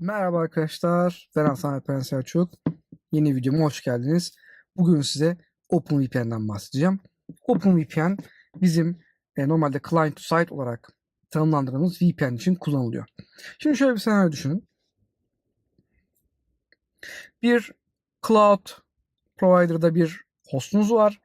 Merhaba arkadaşlar, ben Hasan Alperen Selçuk. Yeni videoma hoş geldiniz. Bugün size OpenVPN'den bahsedeceğim. OpenVPN bizim e, normalde client to site olarak tanımlandırdığımız VPN için kullanılıyor. Şimdi şöyle bir senaryo düşünün. Bir cloud provider'da bir hostunuz var.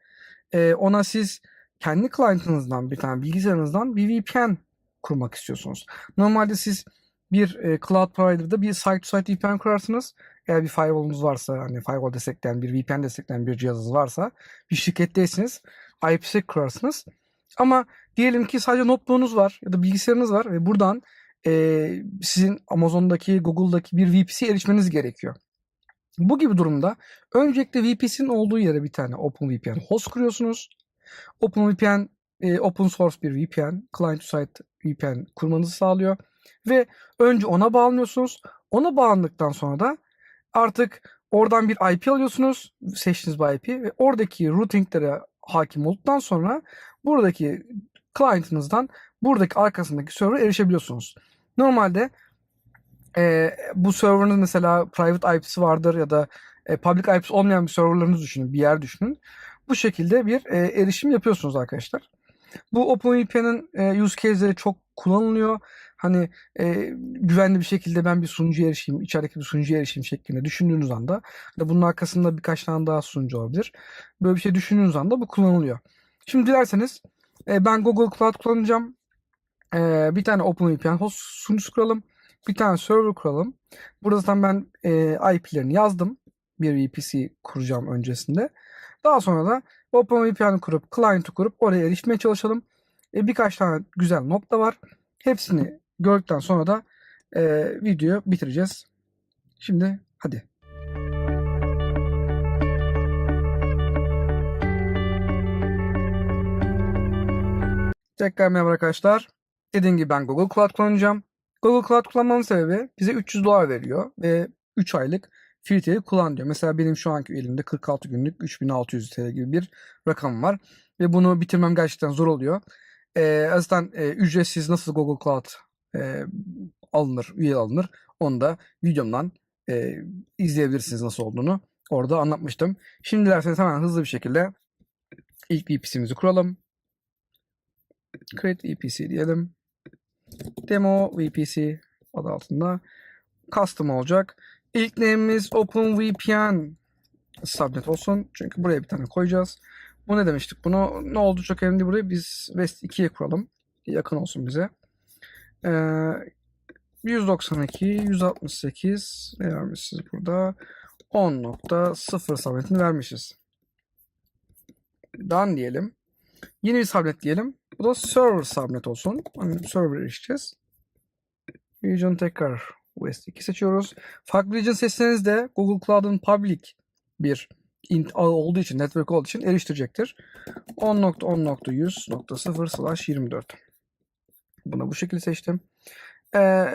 E, ona siz kendi client'ınızdan bir tane bilgisayarınızdan bir VPN kurmak istiyorsunuz. Normalde siz bir e, cloud provider'da bir site to site VPN kurarsınız. Eğer bir firewall'unuz varsa, hani firewall destekleyen bir VPN destekleyen bir cihazınız varsa, bir şirketteyseniz IPsec kurarsınız. Ama diyelim ki sadece notebook'unuz var ya da bilgisayarınız var ve buradan e, sizin Amazon'daki, Google'daki bir VPC'ye erişmeniz gerekiyor. Bu gibi durumda öncelikle VPC'nin olduğu yere bir tane OpenVPN host kuruyorsunuz. OpenVPN e, open source bir VPN, client to site VPN kurmanızı sağlıyor. Ve önce ona bağlanıyorsunuz. Ona bağlandıktan sonra da artık oradan bir IP alıyorsunuz. Seçtiğiniz bir IP ve oradaki routinglere hakim olduktan sonra buradaki client'ınızdan buradaki arkasındaki server'a erişebiliyorsunuz. Normalde e, bu server'ın mesela private IP'si vardır ya da e, public IP'si olmayan bir serverlarınızı düşünün, bir yer düşünün. Bu şekilde bir e, erişim yapıyorsunuz arkadaşlar. Bu OpenVPN'in e, use case'leri çok kullanılıyor. Hani e, güvenli bir şekilde ben bir sunucuya erişeyim, içerideki bir sunucuya erişeyim şeklinde düşündüğünüz anda ve bunun arkasında birkaç tane daha sunucu olabilir. Böyle bir şey düşündüğünüz anda bu kullanılıyor. Şimdi dilerseniz e, ben Google Cloud kullanacağım. E, bir tane OpenVPN host sunucusu kuralım. Bir tane server kuralım. Burada zaten ben e, IP'lerini yazdım. Bir VPC kuracağım öncesinde. Daha sonra da OpenVPN kurup, client'ı kurup oraya erişmeye çalışalım. E, birkaç tane güzel nokta var. Hepsini gördükten sonra da e, videoyu bitireceğiz. Şimdi hadi. Tekrar merhaba arkadaşlar. Dediğim gibi ben Google Cloud kullanacağım. Google Cloud kullanmamın sebebi bize 300 dolar veriyor ve 3 aylık free trial kullan diyor. Mesela benim şu anki elimde 46 günlük 3600 TL gibi bir rakam var. Ve bunu bitirmem gerçekten zor oluyor. Ee, zaten e, ücretsiz nasıl Google Cloud e, alınır, üye alınır. Onu da videomdan e, izleyebilirsiniz nasıl olduğunu. Orada anlatmıştım. Şimdi dilerseniz hemen hızlı bir şekilde ilk VPC'mizi kuralım. Create VPC diyelim. Demo VPC adı altında custom olacak. İlk name'imiz OpenVPN subnet olsun. Çünkü buraya bir tane koyacağız. Bu ne demiştik? Bunu ne oldu çok önemli buraya. Biz West 2'ye kuralım. Yakın olsun bize. Ee, 192, 168 ne vermişiz burada? 10.0 subnetini vermişiz. Done diyelim. Yeni bir subnet diyelim. Bu da server subnet olsun. Hani server erişeceğiz. Region tekrar West 2 seçiyoruz. Farklı region seçseniz de Google Cloud'un public bir olduğu için, network olduğu için eriştirecektir. 10.10.100.0 slash 24. Bunu bu şekilde seçtim. Ee,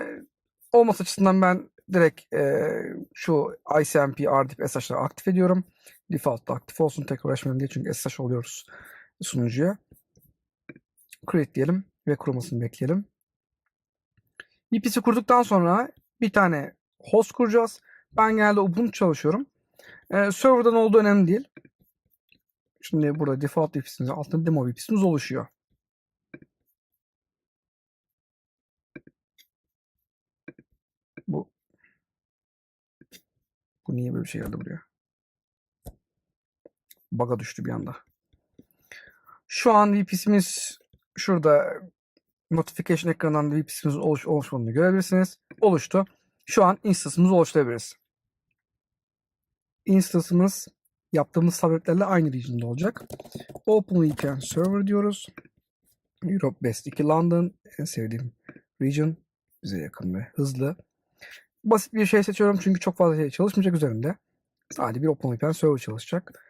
olması açısından ben direkt e, şu ICMP RDP SSH'ları aktif ediyorum. Default'ta aktif olsun tekrar uğraşmayalım diye çünkü SSH oluyoruz sunucuya. Create diyelim ve kurulmasını bekleyelim. VPC kurduktan sonra bir tane host kuracağız. Ben genelde Ubuntu çalışıyorum. Ee, server'dan olduğu önemli değil. Şimdi burada default VPC'miz altında demo VPC'miz oluşuyor. Bu bu niye böyle bir şey geldi buraya? Bug'a düştü bir anda. Şu an VPC'miz şurada notification ekranından VPC'mizin oluş, oluşmadığını görebilirsiniz. Oluştu. Şu an instance'ımızı oluşturabiliriz. Instance'ımız yaptığımız subnetlerle aynı region'da olacak. OpenVPN Server diyoruz. Europe Best 2 London en sevdiğim region. Bize yakın ve hızlı. Basit bir şey seçiyorum çünkü çok fazla şey çalışmayacak üzerinde. Sadece bir OpenVPN Server çalışacak.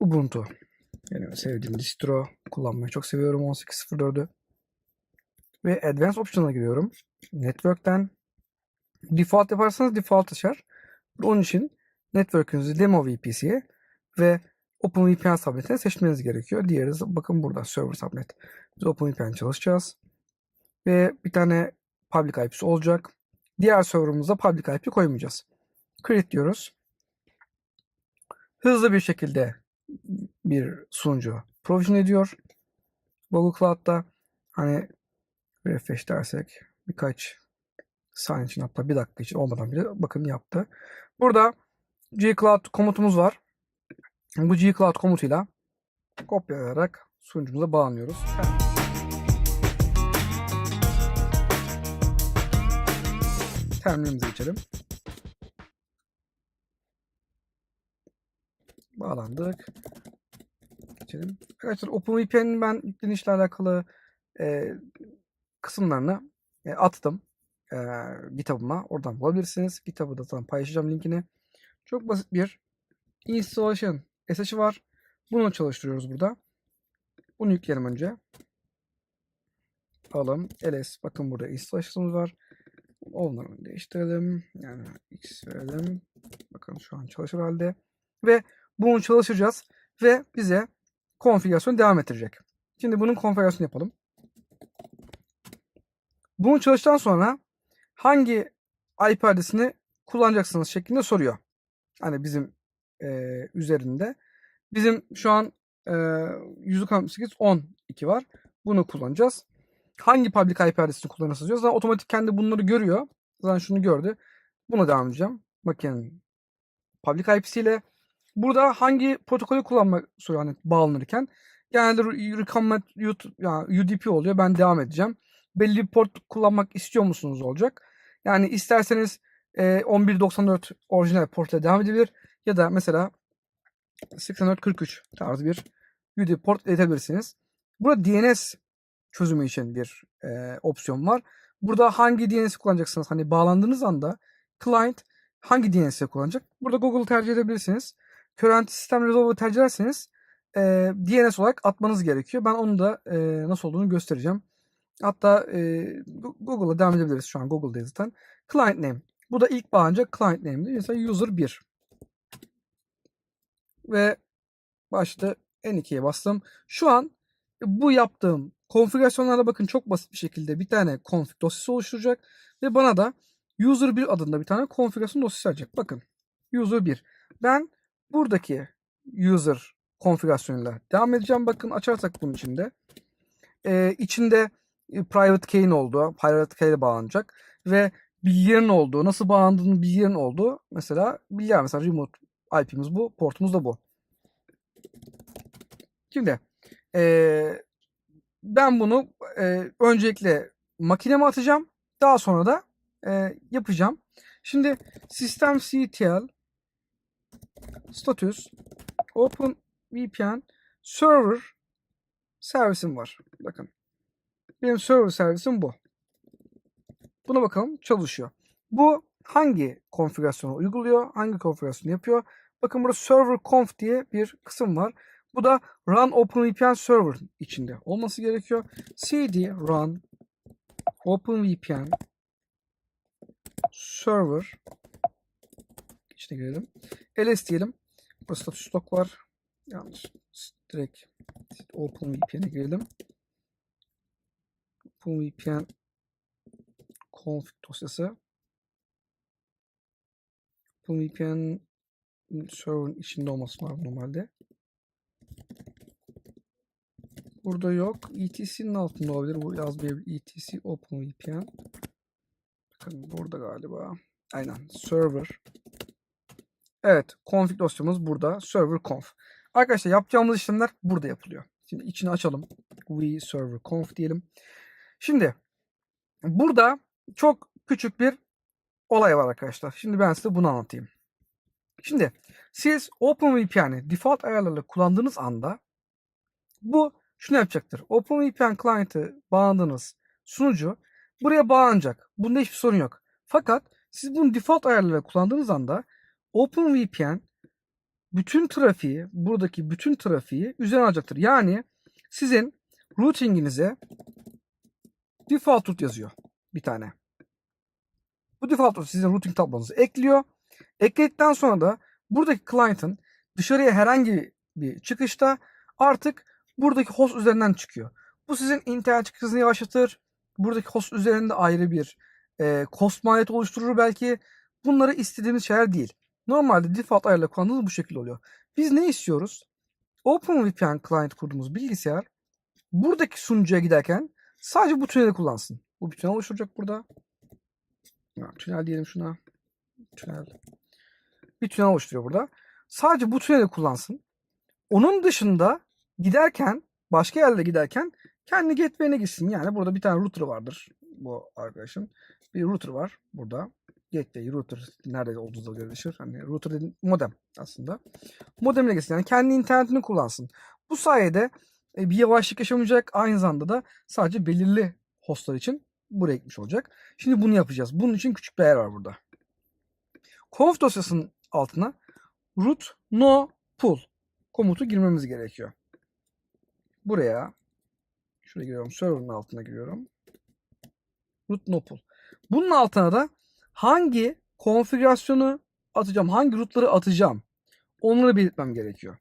Ubuntu. Yani sevdiğim distro. Kullanmayı çok seviyorum 18.04'ü. Ve Advanced Option'a giriyorum. Network'ten default yaparsanız default açar. Onun için network'ünüzü demo VPC'ye ve OpenVPN subnet'ini seçmeniz gerekiyor. Diğeri bakın burada server subnet. Biz OpenVPN çalışacağız. Ve bir tane public IP'si olacak. Diğer server'ımıza public IP koymayacağız. Create diyoruz. Hızlı bir şekilde bir sunucu provision ediyor. Google Cloud'da hani refresh dersek birkaç saniye için hatta bir dakika için olmadan bile bakın yaptı. Burada gcloud komutumuz var. Bu gcloud komutuyla kopyalayarak sunucumuza bağlanıyoruz. Terminalimize geçelim. Bağlandık. Geçelim. Arkadaşlar OpenVPN'in ben yüklenişle alakalı e, kısımlarını e, attım e, GitHub'ıma. Oradan bulabilirsiniz. GitHub'da zaten paylaşacağım linkini. Çok basit bir installation SS'i var. Bunu çalıştırıyoruz burada. Bunu yükleyelim önce. Alalım. ls. Bakın burada installation'ımız var. Onları değiştirelim. Yani x verelim. Bakın şu an çalışır halde. Ve bunu çalışacağız. Ve bize konfigürasyonu devam ettirecek. Şimdi bunun konfigürasyonu yapalım. Bunu çalıştıktan sonra hangi IP adresini kullanacaksınız şeklinde soruyor. Hani bizim e, üzerinde. Bizim şu an e, 168.12 var. Bunu kullanacağız. Hangi public IP adresini kullanırsınız diyor. Zaten otomatik kendi bunları görüyor. Zaten şunu gördü. Buna devam edeceğim. Bakın public IP'siyle burada hangi protokolü kullanmak soruyor hani bağlanırken. Genelde recommend yani UDP oluyor. Ben devam edeceğim. Belli bir port kullanmak istiyor musunuz olacak. Yani isterseniz e, 1194 orijinal portla devam edebilir. Ya da mesela 8443 tarzı bir UDP port iletebilirsiniz. Burada DNS çözümü için bir e, opsiyon var. Burada hangi DNS'i kullanacaksınız? Hani bağlandığınız anda client hangi DNS'i kullanacak? Burada Google tercih edebilirsiniz. Current System Resolver'ı tercih ederseniz e, DNS olarak atmanız gerekiyor. Ben onu da e, nasıl olduğunu göstereceğim. Hatta e, Google'a devam edebiliriz şu an. Google'dayız zaten. Client name. Bu da ilk bağlanacak client name'di. Mesela user 1. Ve başta N2'ye bastım. Şu an bu yaptığım konfigürasyonlara bakın çok basit bir şekilde bir tane config dosyası oluşturacak. Ve bana da user 1 adında bir tane konfigürasyon dosyası verecek. Bakın user 1. Ben buradaki user konfigürasyonuyla devam edeceğim. Bakın açarsak bunun içinde. Ee, içinde private key'in olduğu, private key ile bağlanacak ve bilgilerin olduğu, nasıl bağlandığının bilgilerin olduğu mesela bilgiler mesela remote IP'miz bu, portumuz da bu. Şimdi ee, ben bunu e, öncelikle makineme atacağım. Daha sonra da e, yapacağım. Şimdi sistem CTL status open VPN server servisim var. Bakın. Benim server servisim bu. Buna bakalım çalışıyor. Bu hangi konfigürasyonu uyguluyor? Hangi konfigürasyonu yapıyor? Bakın burada server conf diye bir kısım var. Bu da run OpenVPN server içinde olması gerekiyor. cd run OpenVPN server içine girelim. ls diyelim. Burada status log var. Yanlış. Direkt OpenVPN'e girelim. OpenVPN config dosyası. OpenVPN server'ın içinde olması var normalde. Burada yok. ETC'nin altında olabilir. Bu yazmayabilir. ETC OpenVPN. Bakın burada galiba. Aynen. Server. Evet. Config dosyamız burada. Server conf. Arkadaşlar yapacağımız işlemler burada yapılıyor. Şimdi içini açalım. We server conf diyelim. Şimdi burada çok küçük bir olay var arkadaşlar. Şimdi ben size bunu anlatayım. Şimdi siz OpenVPN'i default ayarlarla kullandığınız anda bu şunu yapacaktır. OpenVPN client'ı bağladığınız sunucu buraya bağlanacak. Bunda hiçbir sorun yok. Fakat siz bunu default ayarlarla kullandığınız anda OpenVPN bütün trafiği, buradaki bütün trafiği üzerine alacaktır. Yani sizin routinginize default route yazıyor bir tane. Bu default route sizin routing tablonuzu ekliyor. Ekledikten sonra da buradaki client'ın dışarıya herhangi bir çıkışta artık buradaki host üzerinden çıkıyor. Bu sizin internet çıkışını yavaşlatır. Buradaki host üzerinde ayrı bir e, cost maliyeti oluşturur belki. Bunları istediğimiz şeyler değil. Normalde default ayarla kullandığımız bu şekilde oluyor. Biz ne istiyoruz? OpenVPN client kurduğumuz bilgisayar buradaki sunucuya giderken sadece bu tüneli kullansın. Bu bir tünel oluşturacak burada. Ya, tünel diyelim şuna. Tünel. Bir tünel oluşturuyor burada. Sadece bu tüneli kullansın. Onun dışında giderken başka yerlere giderken kendi gateway'ine gitsin. Yani burada bir tane router vardır bu arkadaşın. Bir router var burada. Gateway, router nerede olduğu da görülür. Hani router dediğin modem aslında. Modemine gitsin. Yani kendi internetini kullansın. Bu sayede e, bir yavaşlık yaşamayacak. Aynı zamanda da sadece belirli hostlar için buraya gitmiş olacak. Şimdi bunu yapacağız. Bunun için küçük bir yer var burada. Conf dosyasının altına root no pull komutu girmemiz gerekiyor. Buraya şuraya giriyorum. Server'ın altına giriyorum. Root no. Bunun altına da hangi konfigürasyonu atacağım, hangi rootları atacağım onları belirtmem gerekiyor.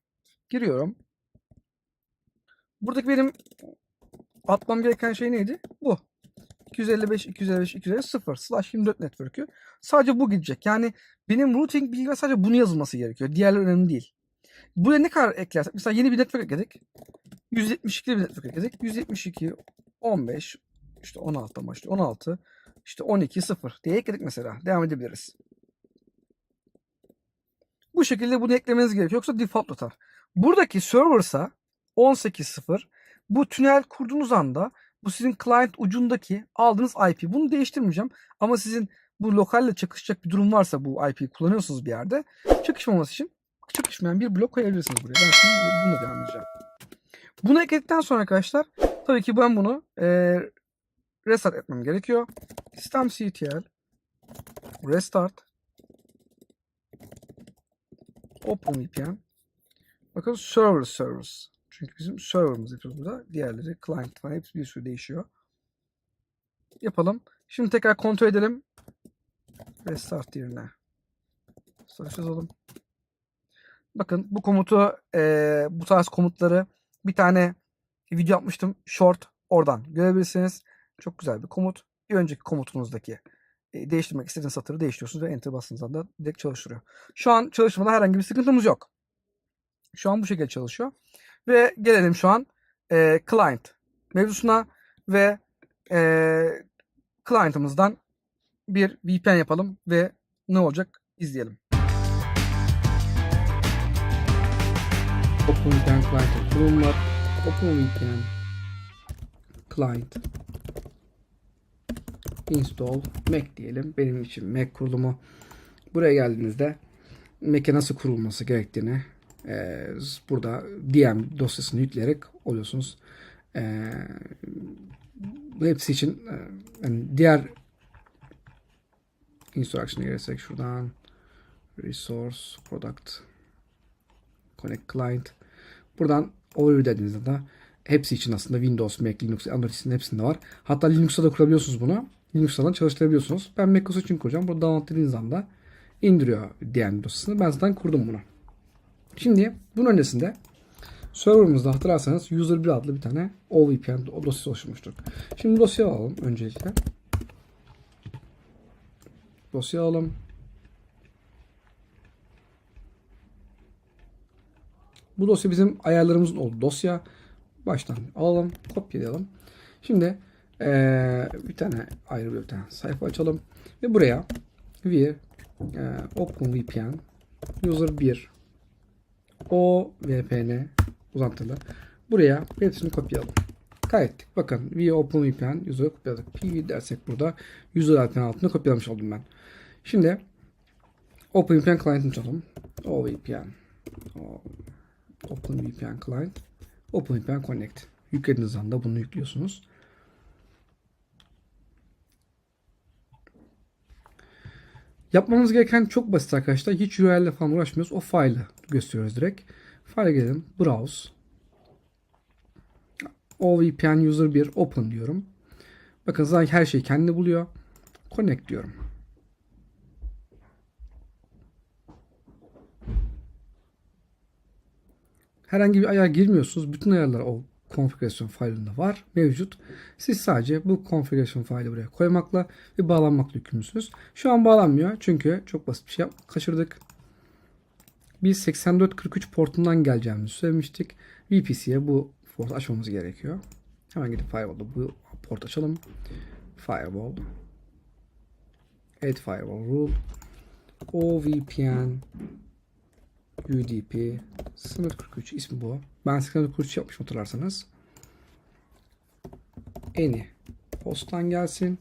Giriyorum. Buradaki benim atmam gereken şey neydi? Bu. 255, 255, 255, 0 slash 24 network'ü. Sadece bu gidecek. Yani benim routing bilgi sadece bunu yazılması gerekiyor. Diğerleri önemli değil. Buraya ne kadar eklersek mesela yeni bir network ekledik. 172 bir network ekledik. 172 15 işte 16 başlıyor. 16 işte 12 0 diye ekledik mesela. Devam edebiliriz. Bu şekilde bunu eklemeniz gerekiyor. Yoksa default tutar. Buradaki serversa 18.0 bu tünel kurduğunuz anda bu sizin client ucundaki aldığınız IP. Bunu değiştirmeyeceğim. Ama sizin bu lokalle çakışacak bir durum varsa bu IP'yi kullanıyorsunuz bir yerde. Çakışmaması için çakışmayan bir blok koyabilirsiniz buraya. Ben şimdi bununla devam edeceğim. Bunu ekledikten sonra arkadaşlar tabii ki ben bunu e, restart etmem gerekiyor. systemctl restart OpenVPN bakın server service çünkü bizim server'ımız yapıyoruz burada. Diğerleri client falan hepsi bir sürü değişiyor. Yapalım. Şimdi tekrar kontrol edelim. Restart yerine. Restart yazalım. Bakın bu komutu e, bu tarz komutları bir tane video yapmıştım. Short oradan görebilirsiniz. Çok güzel bir komut. Bir önceki komutunuzdaki e, değiştirmek istediğiniz satırı değiştiriyorsunuz ve enter bastığınız anda direkt çalıştırıyor. Şu an çalışmada herhangi bir sıkıntımız yok. Şu an bu şekilde çalışıyor. Ve gelelim şu an e, client mevzusuna ve e, client'ımızdan bir VPN yapalım ve ne olacak izleyelim. OpenVPN Client kurulum var. OpenVPN Client install Mac diyelim. Benim için Mac kurulumu. Buraya geldiğinizde Mac'e nasıl kurulması gerektiğini e, burada DM dosyasını yükleyerek oluyorsunuz. E, hepsi için e, yani diğer instruction'a gelirsek şuradan resource product connect client buradan overview dediğinizde de hepsi için aslında Windows, Mac, Linux, Android hepsinde var. Hatta Linux'ta da kurabiliyorsunuz bunu. Linux'tan çalıştırabiliyorsunuz. Ben macOS için kuracağım. Burada download dediğiniz anda indiriyor DM dosyasını. Ben zaten kurdum bunu. Şimdi bunun öncesinde serverımızda hatırlarsanız user1 adlı bir tane OVPN dosyası oluşturmuştuk. Şimdi dosya alalım öncelikle. Dosya alalım. Bu dosya bizim ayarlarımızın olduğu dosya. Baştan alalım, kopyalayalım. Şimdi ee, bir tane ayrı bir tane sayfa açalım ve buraya vir e, OpenVPN user 1 o VPN uzantılı. Buraya hepsini kopyalayalım. Kaydettik. Bakın via OpenVPN user'ı kopyaladık. PV dersek burada user VPN altında kopyalamış oldum ben. Şimdi OpenVPN client'ını açalım. OVPN. OpenVPN client. OpenVPN connect. Yüklediğiniz anda bunu yüklüyorsunuz. Yapmamız gereken çok basit arkadaşlar. Hiç URL ile falan uğraşmıyoruz. O file'ı gösteriyoruz direkt. File'e gelelim. Browse. OVPN user 1 open diyorum. Bakın zaten her şeyi kendi buluyor. Connect diyorum. Herhangi bir ayar girmiyorsunuz. Bütün ayarlar o konfigürasyon failinde var, mevcut. Siz sadece bu konfigürasyon faili buraya koymakla ve bağlanmakla yükümlüsünüz. Şu an bağlanmıyor çünkü çok basit bir şey kaçırdık. Biz 8443 portundan geleceğimizi söylemiştik. VPC'ye bu port açmamız gerekiyor. Hemen gidip Firewall'da bu port açalım. Firewall. Add Firewall Rule. OVPN UDP sınır 43 ismi bu. Ben sınır 43 yapmışım hatırlarsanız. Eni posttan gelsin.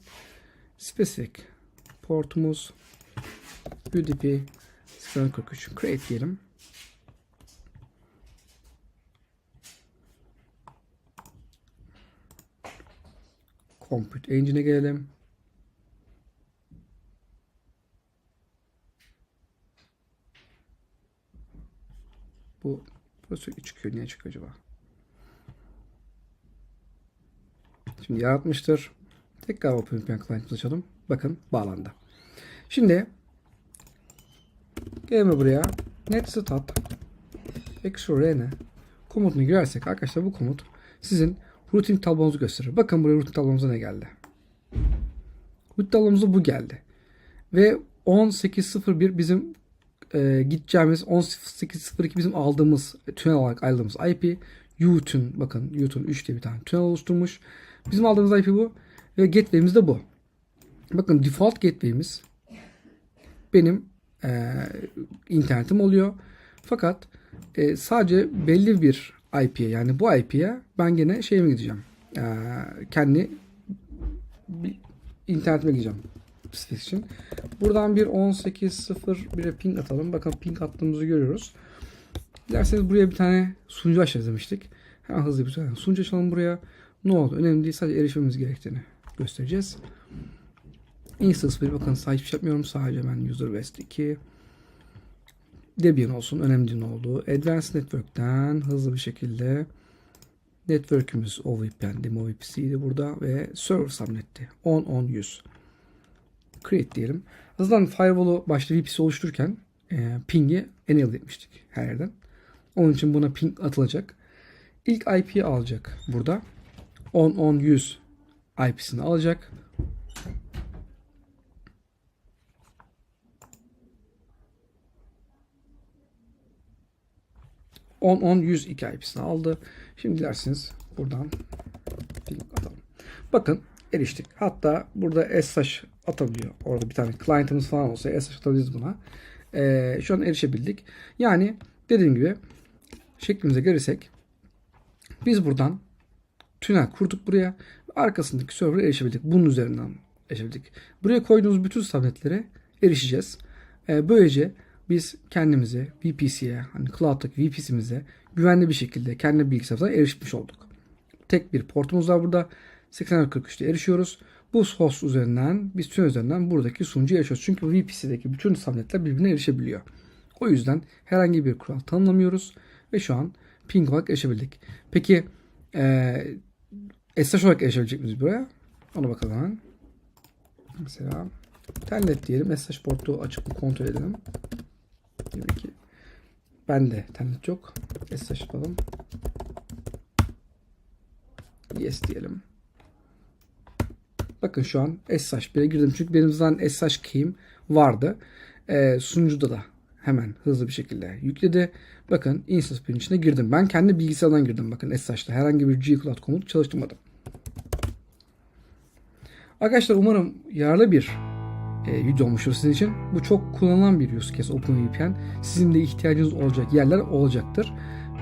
Specific portumuz UDP sınır 43 create diyelim. Compute Engine'e gelelim. Bu, bu sürekli çıkıyor. Niye çıkıyor acaba? Şimdi yaratmıştır. Tekrar OpenVPN client'ımızı açalım. Bakın bağlandı. Şimdi gelelim buraya. netstat extra komutunu girersek arkadaşlar bu komut sizin routing tablonuzu gösterir. Bakın buraya routing tablomuza ne geldi. Routing tablomuza bu geldi. Ve 18.01 bizim e, gideceğimiz 18.02 bizim aldığımız tünel olarak aldığımız IP Utun bakın Utun 3 diye bir tane tünel oluşturmuş. Bizim aldığımız IP bu ve gateway'imiz de bu. Bakın default gateway'imiz benim e, internetim oluyor. Fakat e, sadece belli bir IP'ye yani bu IP'ye ben gene şeyime gideceğim. E, kendi internetime gideceğim. Spesifik için. Buradan bir 18.01'e ping atalım. Bakın ping attığımızı görüyoruz. Dilerseniz buraya bir tane sunucu açacağız demiştik. Hemen hızlı bir tane sunucu açalım buraya. Ne oldu? Önemli değil. Sadece erişmemiz gerektiğini göstereceğiz. Instance bir bakın sahip hiçbir şey yapmıyorum. Sadece ben user west 2 Debian olsun. Önemli değil ne oldu. Advanced Network'ten hızlı bir şekilde Network'ümüz OVPN'di, MoVPC'ydi burada ve Server Subnet'ti. 10 10 100 create diyelim. Azından firewall'u başta VPC oluştururken e, ping'i enable etmiştik her yerden. Onun için buna ping atılacak. İlk IP'yi alacak burada. 10 10 100 IP'sini alacak. On 10 102 IP'sini aldı. Şimdi dilerseniz buradan ping atalım. Bakın eriştik. Hatta burada SSH atabiliyor. Orada bir tane client'ımız falan olsa SSH atabiliriz buna. Ee, şu an erişebildik. Yani dediğim gibi şeklimize gelirsek biz buradan tünel kurduk buraya. Arkasındaki server'a erişebildik. Bunun üzerinden erişebildik. Buraya koyduğumuz bütün subnetlere erişeceğiz. Ee, böylece biz kendimizi VPC'ye, hani cloud'daki VPC'mize güvenli bir şekilde kendi bilgisayarımıza erişmiş olduk. Tek bir portumuz var burada. 8043'te erişiyoruz. Bu host üzerinden, biz tüm üzerinden buradaki sunucuya erişiyoruz. Çünkü VPC'deki bütün subnetler birbirine erişebiliyor. O yüzden herhangi bir kural tanımlamıyoruz ve şu an ping olarak erişebildik. Peki ee, SSH olarak erişebilecek miyiz buraya? Ona bakalım hemen. Mesela telnet diyelim. SSH portu açık mı kontrol edelim. Demek ki ben de telnet yok. SSH yapalım. Yes diyelim. Bakın şu an SSH bile girdim. Çünkü benim zaten SSH key'im vardı. Ee, sunucuda da hemen hızlı bir şekilde yükledi. Bakın instance bir içine girdim. Ben kendi bilgisayardan girdim. Bakın SSH'da herhangi bir G-Cloud komut çalıştırmadım. Arkadaşlar umarım yararlı bir e, video olmuştur sizin için. Bu çok kullanılan bir use case OpenVPN. Sizin de ihtiyacınız olacak yerler olacaktır.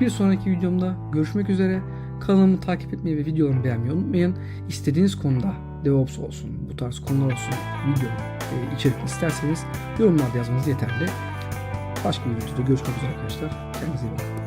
Bir sonraki videomda görüşmek üzere. Kanalımı takip etmeyi ve videolarımı beğenmeyi unutmayın. İstediğiniz konuda DevOps olsun, bu tarz konular olsun, video, e, içerik isterseniz yorumlarda yazmanız yeterli. Başka bir videoda görüşmek üzere arkadaşlar. Kendinize iyi bakın.